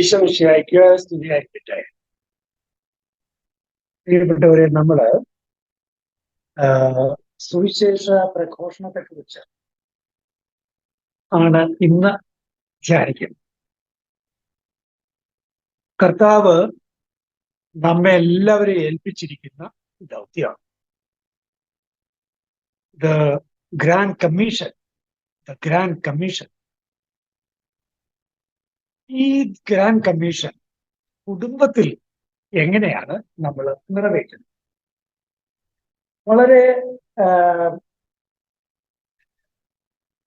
ഈശ്വരശിയായിക്ക് സ്തുതിയായിരിക്കട്ടെ. പ്രിയപ്പെട്ടവരെ നമ്മൾ സുവിശേഷ പ്രഘോഷണത്തെ കുറിച്ച് ആണ് ഇന്ന് ധ്യാനിക്കുന്നത്. കർത്താവ് നമ്മെ എല്ലാവരെയും ഏൽപ്പിച്ചിരിക്കുന്ന ദൗത്യമാണ്. The grand commission the grand commission ഈ ഗ്രാൻഡ് കമ്മീഷൻ കുടുംബത്തിൽ എങ്ങനെയാണ് നമ്മൾ നിറവേറ്റുന്നത്? വളരെ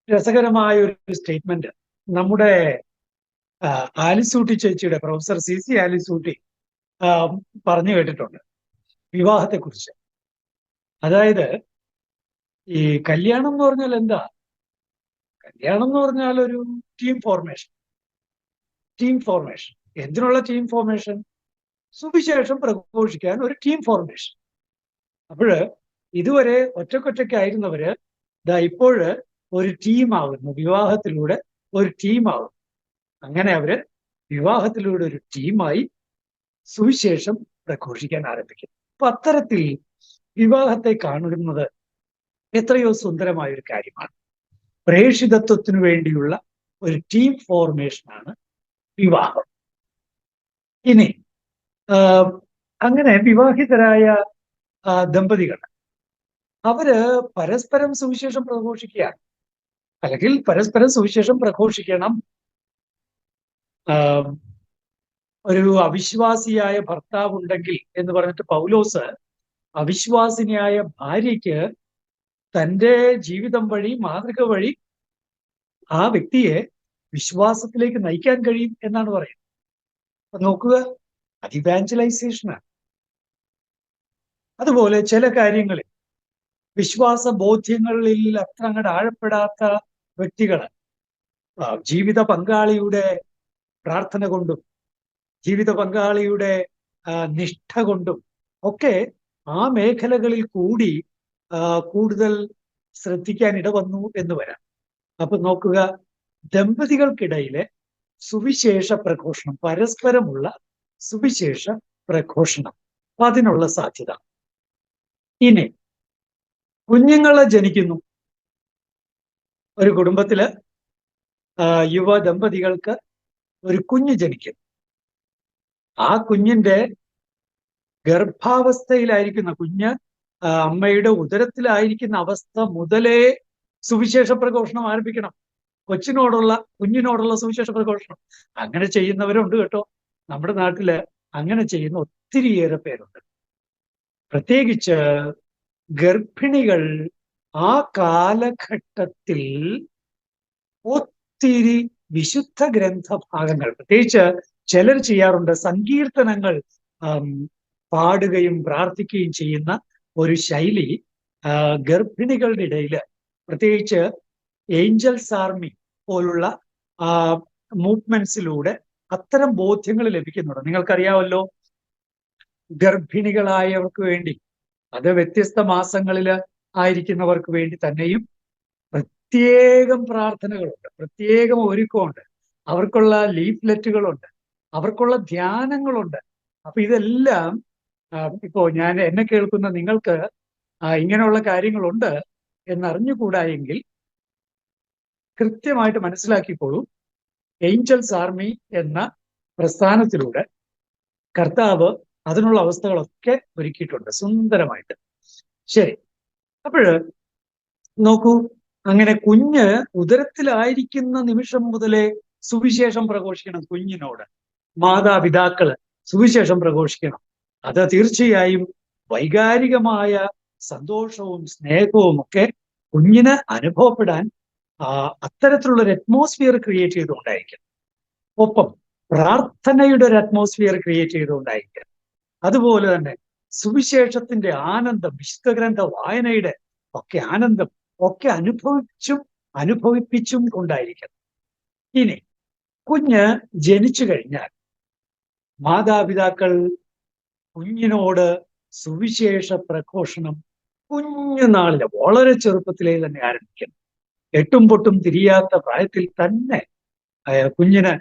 രസകരമായ ഒരു സ്റ്റേറ്റ്മെന്റ് നമ്മുടെ ആലിസൂട്ടി ചേച്ചിയുടെ പ്രൊഫസർ സി സി ആലിസൂട്ടി പറഞ്ഞു കേട്ടിട്ടുണ്ട് വിവാഹത്തെക്കുറിച്ച്. അതായത് ഈ കല്യാണം എന്ന് പറഞ്ഞാൽ എന്താ? കല്യാണം എന്ന് പറഞ്ഞാൽ ഒരു ടീം ഫോർമേഷൻ. ടീം ഫോർമേഷൻ എന്തിനുള്ള ടീം ഫോർമേഷൻ സുവിശേഷം പ്രഘോഷിക്കാൻ ഒരു ടീം ഫോർമേഷൻ അപ്പോഴ് ഇതുവരെ ഒറ്റക്കൊറ്റയ്ക്കായിരുന്നവര് ദാ ഇപ്പോഴ് ഒരു ടീമാവുന്നു വിവാഹത്തിലൂടെ ഒരു ടീമാവുന്നു അങ്ങനെ അവർ വിവാഹത്തിലൂടെ ഒരു ടീമായി സുവിശേഷം പ്രഘോഷിക്കാൻ ആരംഭിക്കും അപ്പൊ അത്തരത്തിൽ വിവാഹത്തെ കാണുന്നത് എത്രയോ സുന്ദരമായ ഒരു കാര്യമാണ്. പ്രേഷിതത്വത്തിനു വേണ്ടിയുള്ള ഒരു ടീം ഫോർമേഷനാണ് വിവാഹം. ഇനി അങ്ങനെ വിവാഹിതരായ ദമ്പതികൾ അവർ പരസ്പരം സുവിശേഷം പ്രഘോഷിക്കുകയാണ്. അല്ലെങ്കിൽ പരസ്പരം സുവിശേഷം പ്രഘോഷിക്കണം. ഒരു അവിശ്വാസിയായ ഭർത്താവ് ഉണ്ടെങ്കിൽ എന്ന് പറഞ്ഞിട്ട് പൗലോസ് അവിശ്വാസിനിയായ ഭാര്യയ്ക്ക് തന്റെ ജീവിതം വഴി മാതൃക വഴി ആ വ്യക്തിയെ വിശ്വാസത്തിലേക്ക് നയിക്കാൻ കഴിയും എന്നാണ് പറയുന്നത്. അപ്പൊ നോക്കുക അത് ഇവാഞ്ചലൈസേഷനാണ് അതുപോലെ ചില കാര്യങ്ങളിൽ വിശ്വാസ ബോധ്യങ്ങളിൽ അത്ര അങ്ങോട്ട് ആഴപ്പെടാത്ത വ്യക്തികൾ ജീവിത പങ്കാളിയുടെ പ്രാർത്ഥന കൊണ്ടും ജീവിത പങ്കാളിയുടെ നിഷ്ഠ കൊണ്ടും ഒക്കെ ആ മേഖലകളിൽ കൂടി കൂടുതൽ ശ്രദ്ധിക്കാൻ ഇടവന്നു എന്ന് വരാം. അപ്പൊ നോക്കുക ദമ്പതികൾക്കിടയിലെ സുവിശേഷ പ്രഘോഷണം പരസ്പരമുള്ള സുവിശേഷ പ്രഘോഷണം. അതിനുള്ള സാധ്യത. ഇനി കുഞ്ഞുങ്ങളെ ജനിക്കുന്നു. ഒരു കുടുംബത്തിൽ യുവ ദമ്പതികൾക്ക് ഒരു കുഞ്ഞ് ജനിക്കുന്നു. ആ കുഞ്ഞിന്റെ ഗർഭാവസ്ഥയിലായിരിക്കുന്ന കുഞ്ഞ് അമ്മയുടെ ഉദരത്തിലായിരിക്കുന്ന അവസ്ഥ മുതലേ സുവിശേഷ പ്രഘോഷണം ആരംഭിക്കണം. കൊച്ചിനോടുള്ള കുഞ്ഞിനോടുള്ള സുവിശേഷ പ്രഘോഷണം. അങ്ങനെ ചെയ്യുന്നവരുണ്ട് കേട്ടോ. നമ്മുടെ നാട്ടിൽ അങ്ങനെ ചെയ്യുന്ന ഒത്തിരിയേറെ പേരുണ്ട്. പ്രത്യേകിച്ച് ഗർഭിണികൾ ആ കാലഘട്ടത്തിൽ ഒത്തിരി വിശുദ്ധ ഗ്രന്ഥ ഭാഗങ്ങൾ പ്രത്യേകിച്ച് ചിലർ ചെയ്യാറുണ്ട് സങ്കീർത്തനങ്ങൾ പാടുകയും പ്രാർത്ഥിക്കുകയും ചെയ്യുന്ന ഒരു ശൈലി ഗർഭിണികളുടെ ഇടയിൽ പ്രത്യേകിച്ച് ഏഞ്ചൽസ് ആർമി പോലുള്ള മൂവ്മെന്റ്സിലൂടെ അത്തരം ബോധ്യങ്ങൾ ലഭിക്കുന്നുണ്ട്. നിങ്ങൾക്കറിയാമല്ലോ ഗർഭിണികളായവർക്ക് വേണ്ടി അത് വ്യത്യസ്ത മാസങ്ങളിൽ ആയിരിക്കുന്നവർക്ക് വേണ്ടി തന്നെയും പ്രത്യേകം പ്രാർത്ഥനകളുണ്ട്. പ്രത്യേകം ഒരുക്കമുണ്ട്. അവർക്കുള്ള ലീഫ്ലെറ്റുകളുണ്ട്. അവർക്കുള്ള ധ്യാനങ്ങളുണ്ട്. അപ്പൊ ഇതെല്ലാം ഇപ്പോ ഞാൻ എന്നെ കേൾക്കുന്ന നിങ്ങൾക്ക് ഇങ്ങനെയുള്ള കാര്യങ്ങളുണ്ട് എന്നറിഞ്ഞുകൂടായെങ്കിൽ കൃത്യമായിട്ട് മനസ്സിലാക്കിക്കോളൂ. ഏഞ്ചൽസ് ആർമി എന്ന പ്രസ്ഥാനത്തിലൂടെ കർത്താവ് അതിനുള്ള അവസ്ഥകളൊക്കെ ഒരുക്കിയിട്ടുണ്ട് സുന്ദരമായിട്ട്. ശരി. അപ്പോഴ് നോക്കൂ അങ്ങനെ കുഞ്ഞ് ഉദരത്തിലായിരിക്കുന്ന നിമിഷം മുതലേ സുവിശേഷം പ്രഘോഷിക്കണം കുഞ്ഞിനോട്. മാതാപിതാക്കൾ സുവിശേഷം പ്രഘോഷിക്കണം. അത് തീർച്ചയായും വൈകാരികമായ സന്തോഷവും സ്നേഹവും ഒക്കെ കുഞ്ഞിന് അനുഭവപ്പെടാൻ അത്തരത്തിലുള്ള ഒരു അറ്റ്മോസ്ഫിയർ ക്രിയേറ്റ് ചെയ്തുകൊണ്ടായിരിക്കും. ഒപ്പം പ്രാർത്ഥനയുടെ ഒരു അറ്റ്മോസ്ഫിയർ ക്രിയേറ്റ് ചെയ്തുകൊണ്ടായിരിക്കും. അതുപോലെ തന്നെ സുവിശേഷത്തിന്റെ ആനന്ദം വിശുദ്ധ ഗ്രന്ഥ വായനയുടെ ഒക്കെ ആനന്ദം ഒക്കെ അനുഭവിച്ചും അനുഭവിപ്പിച്ചും കൊണ്ടായിരിക്കണം ഇനി കുഞ്ഞ് ജനിച്ചു കഴിഞ്ഞാൽ മാതാപിതാക്കൾ കുഞ്ഞിനോട് സുവിശേഷ പ്രഘോഷണം കുഞ്ഞുനാളിൽ വളരെ ചെറുപ്പത്തിലേ തന്നെ ആരംഭിക്കണം എട്ടും പൊട്ടും തിരിയാത്ത പ്രായത്തിൽ തന്നെ കുഞ്ഞിന്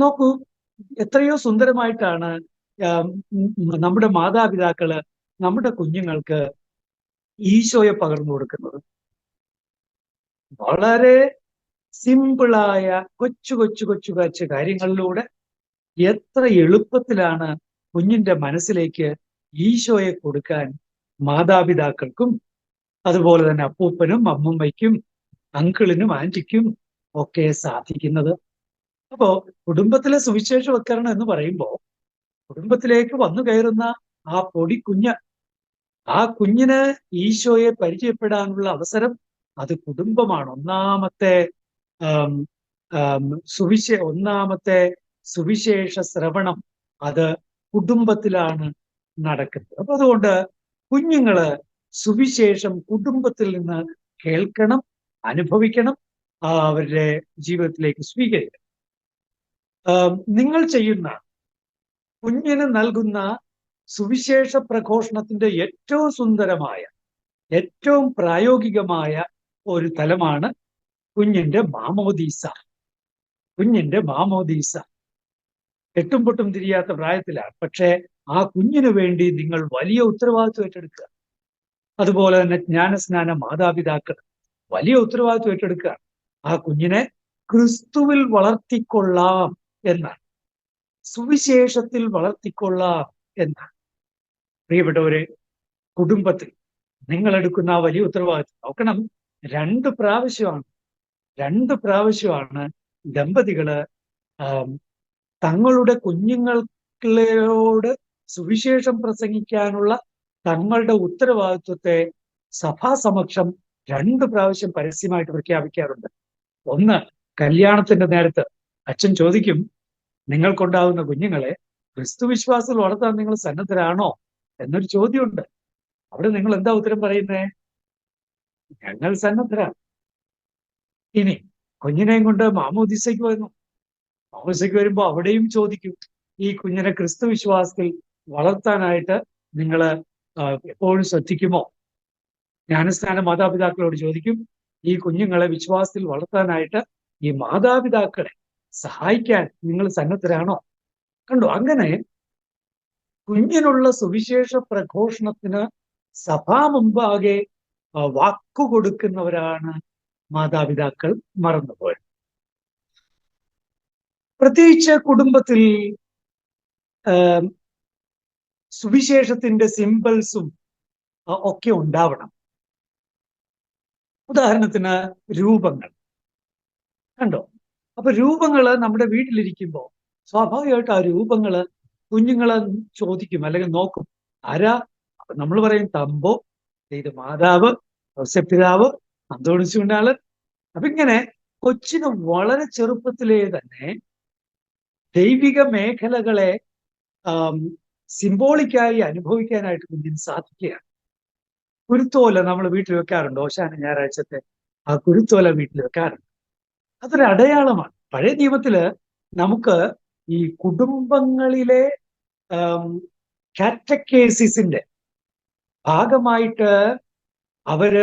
നോക്കൂ എത്രയോ സുന്ദരമായിട്ടാണ് നമ്മുടെ മാതാപിതാക്കൾ നമ്മുടെ കുഞ്ഞുങ്ങൾക്ക് ഈശോയെ പകർന്നു കൊടുക്കുന്നത്. വളരെ സിമ്പിളായ കൊച്ചു കൊച്ചു കൊച്ചു കൊച്ചു കാര്യങ്ങളിലൂടെ എത്ര എളുപ്പത്തിലാണ് കുഞ്ഞിന്റെ മനസ്സിലേക്ക് ഈശോയെ കൊടുക്കാൻ മാതാപിതാക്കൾക്കും അതുപോലെ തന്നെ അപ്പൂപ്പനും അമ്മുമ്മയ്ക്കും അങ്കിളിനും ആന്റിക്കും ഒക്കെ സാധിക്കുന്നത്. അപ്പോ കുടുംബത്തിലെ സുവിശേഷവൽക്കരണം എന്ന് പറയുമ്പോൾ കുടുംബത്തിലേക്ക് വന്നു കയറുന്ന ആ പൊടി കുഞ്ഞ് ആ കുഞ്ഞിന് ഈശോയെ പരിചയപ്പെടാനുള്ള അവസരം അത് കുടുംബമാണ്. ഒന്നാമത്തെ സുവിശേ ഒന്നാമത്തെ സുവിശേഷ ശ്രവണം അത് കുടുംബത്തിലാണ് നടക്കുന്നത്. അപ്പൊ അതുകൊണ്ട് കുഞ്ഞുങ്ങൾ സുവിശേഷം കുടുംബത്തിൽ നിന്ന് കേൾക്കണം അനുഭവിക്കണം അവരുടെ ജീവിതത്തിലേക്ക് സ്വീകരിക്കണം. നിങ്ങൾ ചെയ്യുന്ന കുഞ്ഞിന് നൽകുന്ന സുവിശേഷ പ്രഘോഷണത്തിന്റെ ഏറ്റവും സുന്ദരമായ ഏറ്റവും പ്രായോഗികമായ ഒരു തലമാണ് കുഞ്ഞിന്റെ മാമോദീസ. കുഞ്ഞിന്റെ മാമോദീസ. എട്ടും പൊട്ടും തിരിയാത്ത പ്രായത്തിലാണ്. പക്ഷേ ആ കുഞ്ഞിനു വേണ്ടി നിങ്ങൾ വലിയ ഉത്തരവാദിത്വം ഏറ്റെടുക്കുക. അതുപോലെ തന്നെ ജ്ഞാനസ്നാന മാതാപിതാക്കൾ വലിയ ഉത്തരവാദിത്വം ഏറ്റെടുക്കുക ആ കുഞ്ഞിനെ ക്രിസ്തുവിൽ വളർത്തിക്കൊള്ളാം എന്നാണ്. സുവിശേഷത്തിൽ വളർത്തിക്കൊള്ളാം എന്നാണ്. പ്രിയപ്പെട്ടവരെ കുടുംബത്തിൽ നിങ്ങൾ എടുക്കുന്ന ആ വലിയ ഉത്തരവാദിത്വം നോക്കണം. രണ്ട് പ്രാവശ്യമാണ് രണ്ട് പ്രാവശ്യമാണ് ദമ്പതികൾ തങ്ങളുടെ കുഞ്ഞുങ്ങളോട് സുവിശേഷം പ്രസംഗിക്കാനുള്ള തങ്ങളുടെ ഉത്തരവാദിത്വത്തെ സഭാസമക്ഷം രണ്ട് പ്രാവശ്യം പരസ്യമായിട്ട് പ്രഖ്യാപിക്കാറുണ്ട്. ഒന്ന് കല്യാണത്തിന്റെ നേരത്ത് അച്ഛൻ ചോദിക്കും നിങ്ങൾക്കുണ്ടാവുന്ന കുഞ്ഞുങ്ങളെ ക്രിസ്തുവിശ്വാസം വളർത്താൻ നിങ്ങൾ സന്നദ്ധരാണോ? എന്നൊരു ചോദ്യമുണ്ട്. അവിടെ നിങ്ങൾ എന്താ ഉത്തരം പറയുന്നേ? ഞങ്ങൾ സന്നദ്ധരാണ് ഇനി കുഞ്ഞിനെയും കൊണ്ട് മാമോദിസയ്ക്ക് വന്നു. മാമോദിസയ്ക്ക് വരുമ്പോൾ അവിടെയും ചോദിക്കും ഈ കുഞ്ഞിനെ ക്രിസ്തുവിശ്വാസത്തിൽ വളർത്താനായിട്ട് നിങ്ങൾ എപ്പോഴും ശ്രദ്ധിക്കുമോ? ജ്ഞാനസ്ഥാന മാതാപിതാക്കളോട് ചോദിക്കും ഈ കുഞ്ഞുങ്ങളെ വിശ്വാസത്തിൽ വളർത്താനായിട്ട് ഈ മാതാപിതാക്കളെ സഹായിക്കാൻ നിങ്ങൾ സന്നദ്ധരാണോ? കണ്ടു. അങ്ങനെ കുഞ്ഞിനുള്ള സുവിശേഷ പ്രഘോഷണത്തിന് സഭാ മുമ്പാകെ വാക്കുകൊടുക്കുന്നവരാണ് വാക്കു കൊടുക്കുന്നവരാണ് മാതാപിതാക്കൾ മറന്നുപോയത്. പ്രത്യേകിച്ച് കുടുംബത്തിൽ സുവിശേഷത്തിന്റെ സിമ്പിൾസും ഒക്കെ ഉണ്ടാവണം. ഉദാഹരണത്തിന് രൂപങ്ങൾ. കണ്ടോ? അപ്പൊ രൂപങ്ങൾ നമ്മുടെ വീട്ടിലിരിക്കുമ്പോൾ സ്വാഭാവികമായിട്ട് ആ രൂപങ്ങൾ കുഞ്ഞുങ്ങളെ ചോദിക്കും അല്ലെങ്കിൽ നോക്കും. ആരാ? നമ്മൾ പറയും തമ്പോ ഇത് മാതാവ് ഔസപിതാവ് അന്തോണിച്ചുണ്ടാൾ. അപ്പൊ ഇങ്ങനെ കൊച്ചിന് വളരെ ചെറുപ്പത്തിലേ തന്നെ ദൈവിക മേഖലകളെ സിംബോളിക്കായി അനുഭവിക്കാനായിട്ട് കുഞ്ഞിന് സാധിക്കുകയാണ്. കുരുത്തോല നമ്മൾ വീട്ടിൽ വെക്കാറുണ്ട്. ഓശാന ഞായറാഴ്ചത്തെ ആ കുരുത്തോല വീട്ടിൽ വെക്കാറുണ്ട്. അതൊരു അടയാളമാണ്. പഴയ നിയമത്തിൽ നമുക്ക് ഈ കുടുംബങ്ങളിലെ കാറ്റക്കേസിന്റെ ഭാഗമായിട്ട് അവർ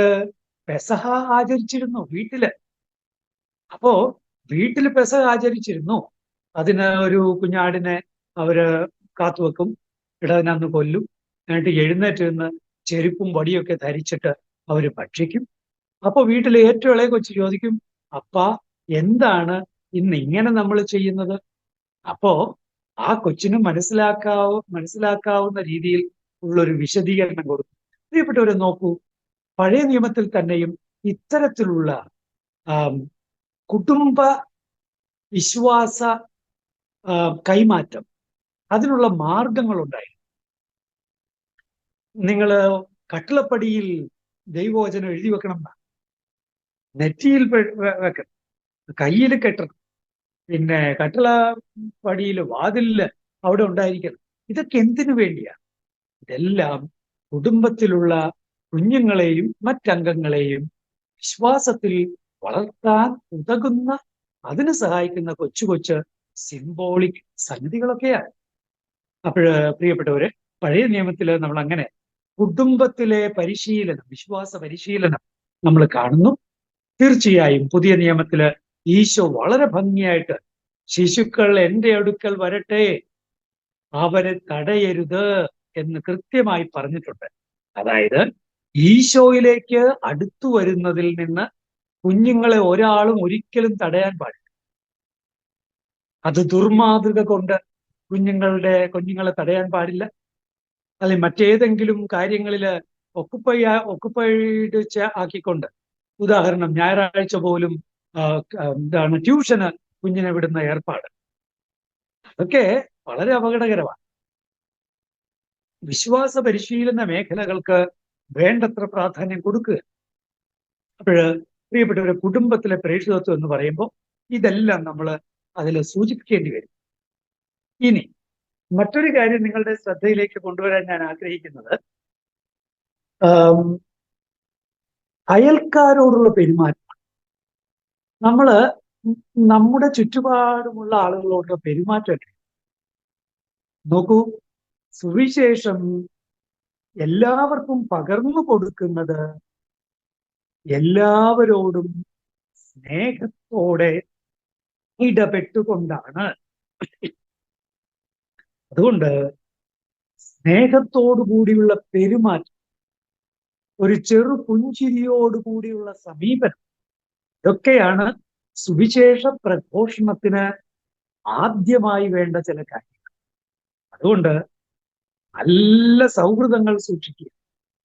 പെസഹ ആചരിച്ചിരുന്നു വീട്ടിൽ. അപ്പോ വീട്ടിൽ പെസഹ ആചരിച്ചിരുന്നു. അതിന് ഒരു കുഞ്ഞാടിനെ അവർ കാത്തുവെക്കും. ഇടതിനന്ന് കൊല്ലും. എന്നിട്ട് എഴുന്നേറ്റ് നിന്ന് ചെരുപ്പും വടിയൊക്കെ ധരിച്ചിട്ട് അവർ ഭക്ഷിക്കും. അപ്പൊ വീട്ടിലെ ഏറ്റവും ഇളയ കൊച്ചു ചോദിക്കും അപ്പ എന്താണ് ഇന്ന് ഇങ്ങനെ നമ്മൾ ചെയ്യുന്നത്? അപ്പോ ആ കൊച്ചിന് മനസ്സിലാക്കാവ മനസ്സിലാക്കാവുന്ന രീതിയിൽ ഉള്ളൊരു വിശദീകരണം കൊടുക്കും. പ്രിയപ്പെട്ടവരെ നോക്കൂ പഴയ നിയമത്തിൽ തന്നെയും ഇത്തരത്തിലുള്ള കുടുംബ വിശ്വാസ കൈമാറ്റം അതിനുള്ള മാർഗങ്ങളുണ്ടായി നിങ്ങൾ കട്ടിളപ്പടിയിൽ ദൈവവചനം എഴുതി വെക്കണം. നെറ്റിയിൽ വെക്കണം. കയ്യിൽ കെട്ടണം. പിന്നെ കട്ടിള പടിയിൽ വാതിലിൽ അവിടെ ഉണ്ടായിരിക്കണം. ഇതൊക്കെ എന്തിനു വേണ്ടിയാണ് ഇതെല്ലാം കുടുംബത്തിലുള്ള കുഞ്ഞുങ്ങളെയും മറ്റംഗങ്ങളെയും വിശ്വാസത്തിൽ വളർത്താൻ ഉതകുന്ന അതിന് സഹായിക്കുന്ന കൊച്ചു കൊച്ചു സിംബോളിക് സംഗതികളൊക്കെയാണ് അപ്പോഴ് പ്രിയപ്പെട്ടവര് പഴയ നിയമത്തിൽ നമ്മൾ അങ്ങനെ കുടുംബത്തിലെ പരിശീലനം വിശ്വാസ പരിശീലനം നമ്മൾ കാണുന്നു. തീർച്ചയായും പുതിയ നിയമത്തിൽ ഈശോ വളരെ ഭംഗിയായിട്ട് ശിശുക്കൾ എന്റെ അടുക്കൽ വരട്ടെ അവരെ തടയരുത് എന്ന് കൃത്യമായി പറഞ്ഞിട്ടുണ്ട്. അതായത് ഈശോയിലേക്ക് അടുത്തു വരുന്നതിൽ നിന്ന് കുഞ്ഞുങ്ങളെ ഒരാളും ഒരിക്കലും തടയാൻ പാടില്ല. അത് ദുർമാതൃക കൊണ്ട് കുഞ്ഞുങ്ങളുടെ കുഞ്ഞുങ്ങളെ തടയാൻ പാടില്ല. അല്ലെങ്കിൽ മറ്റേതെങ്കിലും കാര്യങ്ങളിൽ ഒക്കുപ്പൈ ഒക്കുപ്പൈഡ് ആക്കിക്കൊണ്ട് ഉദാഹരണം ഞായറാഴ്ച പോലും എന്താണ് ട്യൂഷന് കുഞ്ഞിനെ വിടുന്ന ഏർപ്പാട്. അതൊക്കെ വളരെ അപകടകരമാണ്. വിശ്വാസ പരിശീലന മേഖലകൾക്ക് വേണ്ടത്ര പ്രാധാന്യം കൊടുക്കുക. അപ്പോൾ പ്രിയപ്പെട്ടവരെ കുടുംബത്തിലെ പ്രേക്ഷിതത്വം എന്ന് പറയുമ്പോൾ ഇതെല്ലാം നമ്മൾ അതിൽ സൂചിപ്പിക്കേണ്ടി വരും. ഇനി മറ്റൊരു കാര്യം നിങ്ങളുടെ ശ്രദ്ധയിലേക്ക് കൊണ്ടുവരാൻ ഞാൻ ആഗ്രഹിക്കുന്നത്. അയൽക്കാരോടുള്ള പെരുമാറ്റം. നമ്മൾ നമ്മുടെ ചുറ്റുപാടുമുള്ള ആളുകളോടുള്ള പെരുമാറ്റം നോക്കൂ സുവിശേഷം എല്ലാവർക്കും പകർന്നു കൊടുക്കുന്നത് എല്ലാവരോടും സ്നേഹത്തോടെ ഇടപെട്ടുകൊണ്ടാണ്. അതുകൊണ്ട് സ്നേഹത്തോടു കൂടിയുള്ള പെരുമാറ്റം ഒരു ചെറു പുഞ്ചിരിയോടു കൂടിയുള്ള സമീപനം ഇതൊക്കെയാണ് സുവിശേഷ പ്രഘോഷണത്തിന് ആദ്യമായി വേണ്ട ചില കാര്യങ്ങൾ. അതുകൊണ്ട് നല്ല സൗഹൃദങ്ങൾ സൂക്ഷിക്കുക.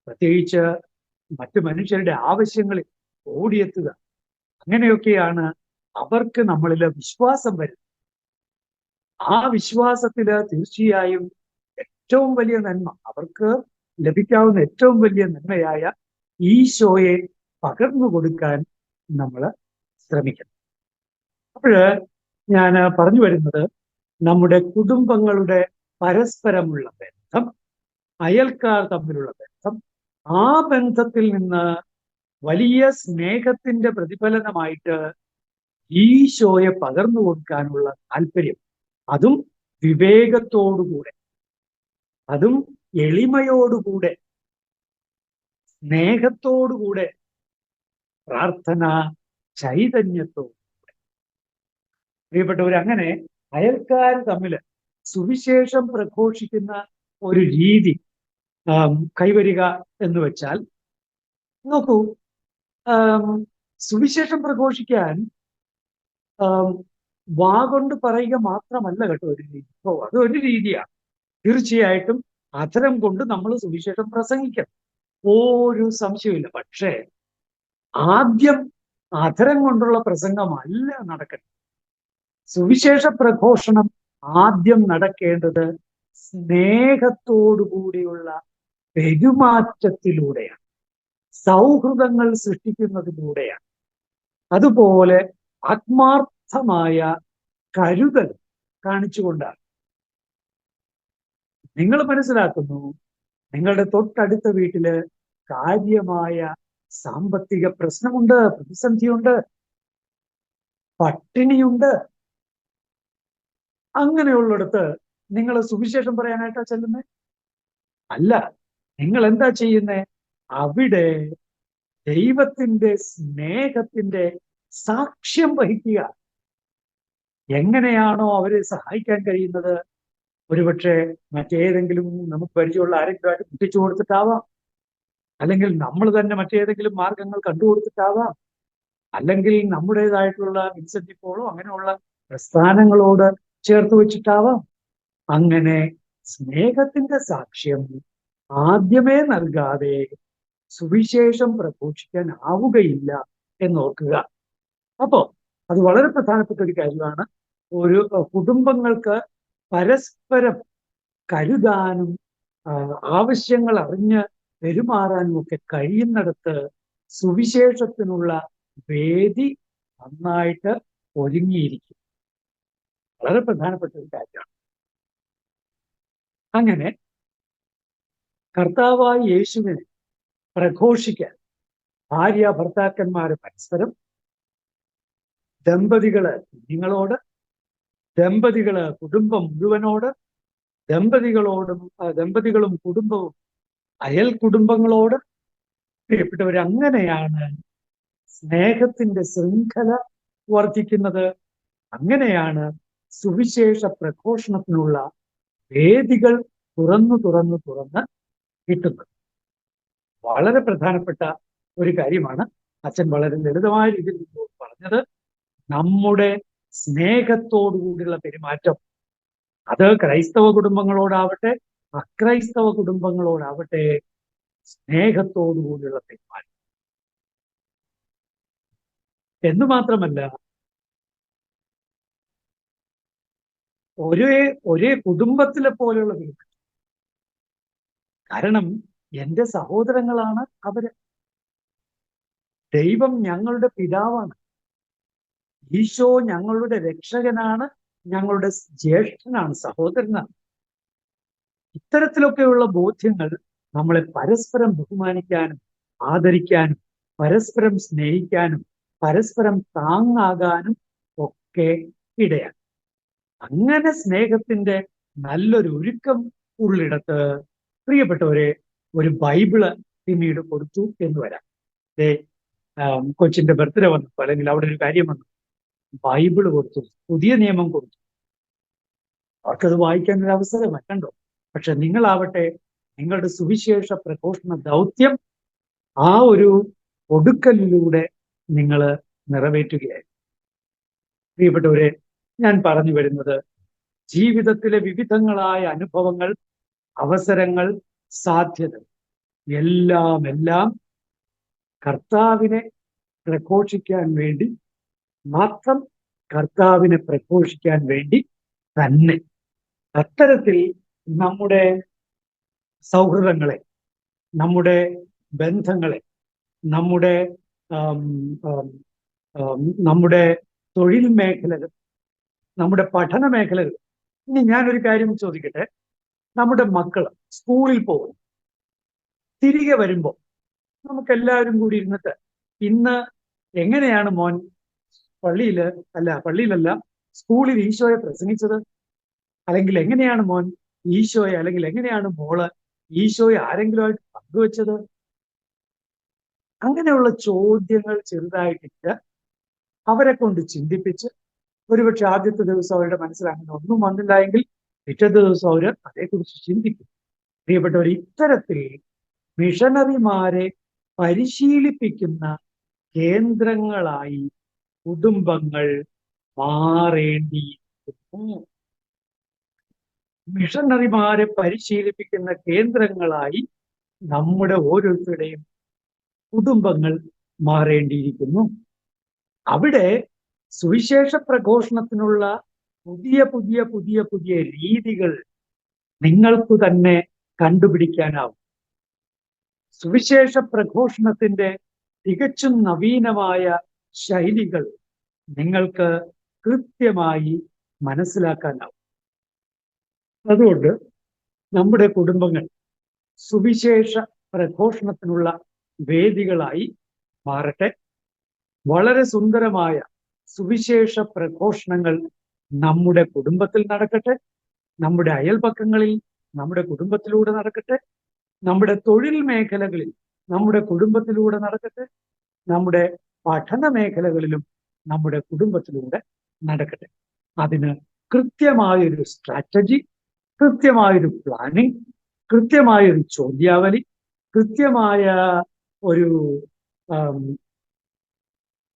പ്രത്യേകിച്ച് മറ്റു മനുഷ്യരുടെ ആവശ്യങ്ങളിൽ ഓടിയെത്തുക. അങ്ങനെയൊക്കെയാണ് അവർക്ക് നമ്മളിൽ വിശ്വാസം വരുന്നത്. ആ വിശ്വാസത്തിൽ തീർച്ചയായും ഏറ്റവും വലിയ നന്മ അവർക്ക് ലഭിക്കാവുന്ന ഏറ്റവും വലിയ നന്മയായ ഈശോയെ പകർന്നു കൊടുക്കാൻ നമ്മൾ ശ്രമിക്കണം. അപ്പോഴ് ഞാൻ പറഞ്ഞു വരുന്നത് നമ്മുടെ കുടുംബങ്ങളുടെ പരസ്പരമുള്ള ബന്ധം അയൽക്കാർ തമ്മിലുള്ള ബന്ധം ആ ബന്ധത്തിൽ നിന്ന് വലിയ സ്നേഹത്തിന്റെ പ്രതിഫലനമായിട്ട് ഈശോയെ പകർന്നു കൊടുക്കാനുള്ള താല്പര്യം അതും വിവേകത്തോടുകൂടെ അതും എളിമയോടുകൂടെ സ്നേഹത്തോടുകൂടെ പ്രാർത്ഥന ചൈതന്യത്തോടുകൂടെ. പ്രിയപ്പെട്ടവർ അങ്ങനെ അയൽക്കാർ തമ്മിൽ സുവിശേഷം പ്രഘോഷിക്കുന്ന ഒരു രീതി കൈവരിക എന്ന് വെച്ചാൽ നോക്കൂ സുവിശേഷം പ്രഘോഷിക്കാൻ വാ കൊണ്ട് പറയുക മാത്രമല്ല കേട്ടോ ഒരു ഓ അത് ഒരു രീതിയാണ്. തീർച്ചയായിട്ടും അധരം കൊണ്ട് നമ്മൾ സുവിശേഷം പ്രസംഗിക്കണം. ഒരു സംശയമില്ല പക്ഷേ ആദ്യം അധരം കൊണ്ടുള്ള പ്രസംഗമല്ല നടക്കണം സുവിശേഷ പ്രഘോഷണം ആദ്യം നടക്കേണ്ടത് സ്നേഹത്തോടുകൂടിയുള്ള പെരുമാറ്റത്തിലൂടെയാണ്. സൗഹൃദങ്ങൾ സൃഷ്ടിക്കുന്നതിലൂടെയാണ്. അതുപോലെ ആത്മാർത്ഥമായ കരുതൽ കാണിച്ചുകൊണ്ടാണ്. നിങ്ങൾ മനസ്സിലാക്കുന്നു നിങ്ങളുടെ തൊട്ടടുത്ത വീട്ടിൽ കാര്യമായ സാമ്പത്തിക പ്രശ്നമുണ്ട് പ്രതിസന്ധിയുണ്ട് പട്ടിണിയുണ്ട്. അങ്ങനെയുള്ളിടത്ത് നിങ്ങൾ സുവിശേഷം പറയാനായിട്ടാ ചെല്ലുന്നത് അല്ല നിങ്ങൾ എന്താ ചെയ്യുന്നേ? അവിടെ ദൈവത്തിന്റെ സ്നേഹത്തിന്റെ സാക്ഷ്യം വഹിക്കുക. എങ്ങനെയാണോ അവരെ സഹായിക്കാൻ കഴിയുന്നത്? ഒരുപക്ഷെ മറ്റേതെങ്കിലും നമുക്ക് പരിചയമുള്ള ആരെങ്കിലുമായിട്ട് കുട്ടിച്ചു കൊടുത്തിട്ടാവാം. അല്ലെങ്കിൽ നമ്മൾ തന്നെ മറ്റേതെങ്കിലും മാർഗങ്ങൾ കണ്ടുകൊടുത്തിട്ടാവാം അല്ലെങ്കിൽ നമ്മുടേതായിട്ടുള്ള വിൻസെന്റിപ്പോളോ അങ്ങനെയുള്ള പ്രസ്ഥാനങ്ങളോട് ചേർത്ത് വെച്ചിട്ടാവാം. അങ്ങനെ സ്നേഹത്തിന്റെ സാക്ഷ്യം ആദ്യമേ നൽകാതെ സുവിശേഷം പ്രഘോഷിക്കാൻ ആവുകയില്ല എന്നോർക്കുക. അപ്പോ അത് വളരെ പ്രധാനപ്പെട്ട ഒരു കാര്യമാണ്. ഒരു കുടുംബങ്ങൾക്ക് പരസ്പരം കരുതാനും ആവശ്യങ്ങൾ അറിഞ്ഞ് പെരുമാറാനും ഒക്കെ കഴിയുന്നിടത്ത് സുവിശേഷത്തിനുള്ള വേദി നന്നായിട്ട് ഒരുങ്ങിയിരിക്കും. വളരെ പ്രധാനപ്പെട്ട ഒരു കാര്യമാണ്. അങ്ങനെ കർത്താവായ യേശുവിനെ പ്രഘോഷിക്കാൻ ഭാര്യ ഭർത്താക്കന്മാർ പരസ്പരം ദമ്പതികൾ കുഞ്ഞുങ്ങളോട് ദമ്പതികൾ കുടുംബം മുഴുവനോട് ദമ്പതികളോടും ദമ്പതികളും കുടുംബവും അയൽ കുടുംബങ്ങളോട് പ്രിയപ്പെട്ടവർ അങ്ങനെയാണ് സ്നേഹത്തിന്റെ ശൃംഖല വർദ്ധിക്കുന്നത്. അങ്ങനെയാണ് സുവിശേഷ പ്രഘോഷണത്തിനുള്ള വേദികൾ തുറന്നു തുറന്നു തുറന്ന് കിട്ടുന്നത്. വളരെ പ്രധാനപ്പെട്ട ഒരു കാര്യമാണ്. അച്ഛൻ വളരെ ലളിതമായ രീതിയിൽ പറഞ്ഞത്. നമ്മുടെ സ്നേഹത്തോടുകൂടിയുള്ള പെരുമാറ്റം. അത് ക്രൈസ്തവ കുടുംബങ്ങളോടാവട്ടെ അക്രൈസ്തവ കുടുംബങ്ങളോടാവട്ടെ സ്നേഹത്തോടുകൂടിയുള്ള പെരുമാറ്റം. എന്ന് മാത്രമല്ല ഒരേ ഒരേ കുടുംബത്തിലെ പോലെയുള്ള പെരുമാറ്റം കാരണം എന്റെ സഹോദരങ്ങളാണ് അവർ. ദൈവം ഞങ്ങളുടെ പിതാവാണ്. ഈശോ ഞങ്ങളുടെ രക്ഷകനാണ് ഞങ്ങളുടെ ജ്യേഷ്ഠനാണ് സഹോദരനാണ്. ഇത്തരത്തിലൊക്കെയുള്ള ബോധ്യങ്ങൾ നമ്മളെ പരസ്പരം ബഹുമാനിക്കാനും ആദരിക്കാനും പരസ്പരം സ്നേഹിക്കാനും പരസ്പരം താങ്ങാകാനും ഒക്കെ ഇടയാണ്. അങ്ങനെ സ്നേഹത്തിന്റെ നല്ലൊരു ഒരുക്കം ഉള്ളിടത്ത് പ്രിയപ്പെട്ടവരെ ഒരു ബൈബിൾ പിന്നീട് കൊടുത്തു എന്ന് വരാം. കൊച്ചിന്റെ ബർത്ത്ഡേ വന്നപ്പോൾ അല്ലെങ്കിൽ അവിടെ ഒരു കാര്യം വന്നു. ബൈബിൾ കൊടുത്തു പുതിയ നിയമം കൊടുത്തു. അവർക്കത് വായിക്കാൻ ഒരു അവസരം കണ്ടോ? പക്ഷെ നിങ്ങളാവട്ടെ നിങ്ങളുടെ സുവിശേഷ പ്രഘോഷണ ദൗത്യം ആ ഒരു ഒടുക്കലിലൂടെ നിങ്ങൾ നിറവേറ്റുകയായി. പ്രിയപ്പെട്ടവരെ ഞാൻ പറഞ്ഞു വരുന്നത് ജീവിതത്തിലെ വിവിധങ്ങളായ അനുഭവങ്ങൾ അവസരങ്ങൾ സാധ്യത എല്ലാം എല്ലാം കർത്താവിനെ പ്രഘോഷിക്കാൻ വേണ്ടി മാത്രം കർത്താവിനെ പ്രഘോഷിക്കാൻ വേണ്ടി തന്നെ. അത്തരത്തിൽ നമ്മുടെ സൗഹൃദങ്ങളെ നമ്മുടെ ബന്ധങ്ങളെ നമ്മുടെ നമ്മുടെ തൊഴിൽ മേഖലകൾ നമ്മുടെ പഠന മേഖലകൾ. ഇനി ഞാനൊരു കാര്യം ചോദിക്കട്ടെ. നമ്മുടെ മക്കൾ സ്കൂളിൽ പോകും തിരികെ വരുമ്പോൾ നമുക്ക് എല്ലാവരും കൂടി ഇരുന്നിട്ട് ഇന്ന് എങ്ങനെയാണ് മോൻ പള്ളിയിൽ അല്ല പള്ളിയിലല്ല സ്കൂളിൽ ഈശോയെ പ്രസംഗിച്ചത്? അല്ലെങ്കിൽ എങ്ങനെയാണ് മോൻ ഈശോയെ അല്ലെങ്കിൽ എങ്ങനെയാണ് മോൾ ഈശോയെ ആരെങ്കിലുമായിട്ട് പങ്കുവെച്ചത്? അങ്ങനെയുള്ള ചോദ്യങ്ങൾ ചെറുതായിട്ടിട്ട് അവരെ കൊണ്ട് ചിന്തിപ്പിച്ച് ഒരുപക്ഷെ ആദ്യത്തെ ദിവസം അവരുടെ മനസ്സിൽ അങ്ങനെ ഒന്നും വന്നില്ല എങ്കിൽ ദിവസം അവർ അതേക്കുറിച്ച് ചിന്തിക്കും. പ്രിയപ്പെട്ടവർ ഇത്തരത്തിൽ മിഷണറിമാരെ പരിശീലിപ്പിക്കുന്ന കേന്ദ്രങ്ങളായി കുടുംബങ്ങൾ മാറേണ്ടിയിരിക്കുന്നു മിഷണറിമാരെ പരിശീലിപ്പിക്കുന്ന കേന്ദ്രങ്ങളായി നമ്മുടെ ഓരോരുത്തരുടെയും കുടുംബങ്ങൾ മാറേണ്ടിയിരിക്കുന്നു. അവിടെ സുവിശേഷ പ്രഘോഷണത്തിനുള്ള പുതിയ പുതിയ പുതിയ പുതിയ രീതികൾ നിങ്ങൾക്ക് തന്നെ കണ്ടുപിടിക്കാനാവും. സുവിശേഷ പ്രഘോഷണത്തിന്റെ തികച്ചും നവീനമായ ശൈലികൾ നിങ്ങൾക്ക് കൃത്യമായി മനസ്സിലാക്കാനാവും. അതുകൊണ്ട് നമ്മുടെ കുടുംബങ്ങൾ സുവിശേഷ പ്രഘോഷണത്തിനുള്ള വേദികളായി മാറട്ടെ. വളരെ സുന്ദരമായ സുവിശേഷ പ്രഘോഷണങ്ങൾ നമ്മുടെ കുടുംബത്തിൽ നടക്കട്ടെ. നമ്മുടെ അയൽപക്കങ്ങളിൽ നമ്മുടെ കുടുംബത്തിലൂടെ നടക്കട്ടെ. നമ്മുടെ തൊഴിൽ മേഖലകളിൽ നമ്മുടെ കുടുംബത്തിലൂടെ നടക്കട്ടെ. നമ്മുടെ പഠന മേഖലകളിലും നമ്മുടെ കുടുംബത്തിലൂടെ നടക്കട്ടെ. അതിന് കൃത്യമായൊരു സ്ട്രാറ്റജി കൃത്യമായൊരു പ്ലാനിങ് കൃത്യമായൊരു ചോദ്യാവലി കൃത്യമായ ഒരു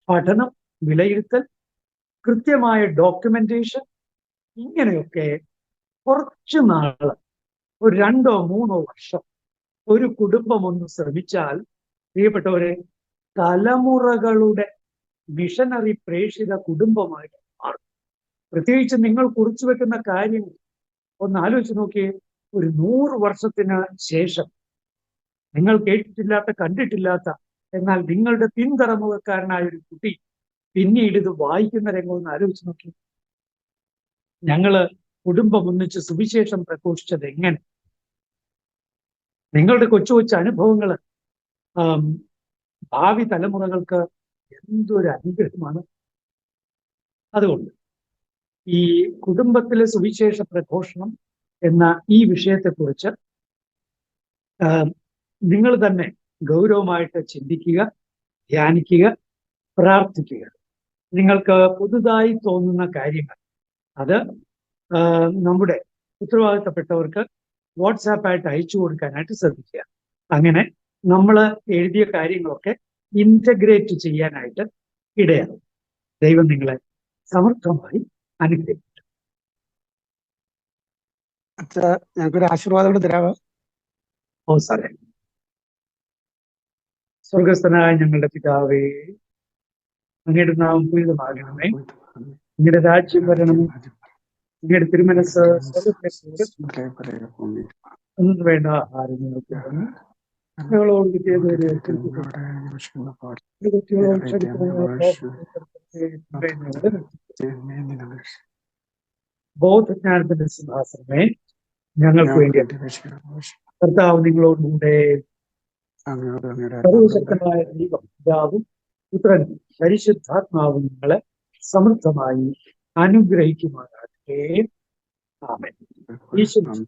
പഠനം വിലയിരുത്തൽ കൃത്യമായ ഡോക്യുമെന്റേഷൻ ഇങ്ങനെയൊക്കെ കുറച്ചു നാൾ ഒരു രണ്ടോ മൂന്നോ വർഷം ഒരു കുടുംബം ഒന്ന് ശ്രമിച്ചാൽ പ്രിയപ്പെട്ടവരെ തലമുറകളുടെ മിഷനറി പ്രേക്ഷിത കുടുംബമായിട്ട് മാറും. പ്രത്യേകിച്ച് നിങ്ങൾ കുറിച്ചു വെക്കുന്ന കാര്യങ്ങൾ ഒന്ന് ആലോചിച്ച് നോക്കിയേ ഒരു നൂറ് വർഷത്തിന് ശേഷം നിങ്ങൾ കേട്ടിട്ടില്ലാത്ത കണ്ടിട്ടില്ലാത്ത എന്നാൽ നിങ്ങളുടെ പിൻതലമുറക്കാരനായ ഒരു കുട്ടി പിന്നീട് ഇത് വായിക്കുന്ന രംഗം ഒന്ന് ആലോചിച്ച് നോക്കി ഞങ്ങൾ കുടുംബം ഒന്നിച്ച് സുവിശേഷം പ്രഘോഷിച്ചത് എങ്ങനെ? നിങ്ങളുടെ കൊച്ചു കൊച്ചു അനുഭവങ്ങൾ ഭാവി തലമുറകൾക്ക് എന്തൊരു അനുഗ്രഹമാണ്? അതുകൊണ്ട് ഈ കുടുംബത്തിലെ സുവിശേഷ പ്രഘോഷണം എന്ന ഈ വിഷയത്തെക്കുറിച്ച് നിങ്ങൾ തന്നെ ഗൗരവമായിട്ട് ചിന്തിക്കുക ധ്യാനിക്കുക പ്രാർത്ഥിക്കുക. നിങ്ങൾക്ക് പുതുതായി തോന്നുന്ന കാര്യങ്ങൾ. അത് നമ്മുടെ ഉത്തരവാദിത്തപ്പെട്ടവർക്ക് വാട്സാപ്പായിട്ട് അയച്ചു കൊടുക്കാനായിട്ട് ശ്രദ്ധിക്കുക. അങ്ങനെ നമ്മൾ എഴുതിയ കാര്യങ്ങളൊക്കെ ഇന്റഗ്രേറ്റ് ചെയ്യാനായിട്ട് ഇടയാകും ദൈവം നിങ്ങളെ സമർത്ഥമായി അനുഗ്രഹിക്കും അച്ഛാ ഞങ്ങൾക്കൊരു ആശീർവാദം കൂടെ തരാമോ ഓ സാറേ. സ്വർഗസ്ഥനായ ഞങ്ങളുടെ പിതാവേ അങ്ങയുടെ നാമം പുരിതമാകണമേ. അങ്ങയുടെ രാജ്യം വരണമേ അങ്ങയുടെ തിരുമനസ് വേണ്ട ആഹാരം ബോധജ്ഞാനത്തിന്റെ സിംഹാസനമേ ഞങ്ങൾക്ക് വേണ്ടി കർത്താവ് നിങ്ങളോടുകൂടെ സർവശക്തനായ ദൈവം പിതാവും പുത്രൻ പരിശുദ്ധാത്മാവും നിങ്ങളെ സമൃദ്ധമായി അനുഗ്രഹിക്കുമാറാകട്ടെ. ആമേ ഈശ്വരൻ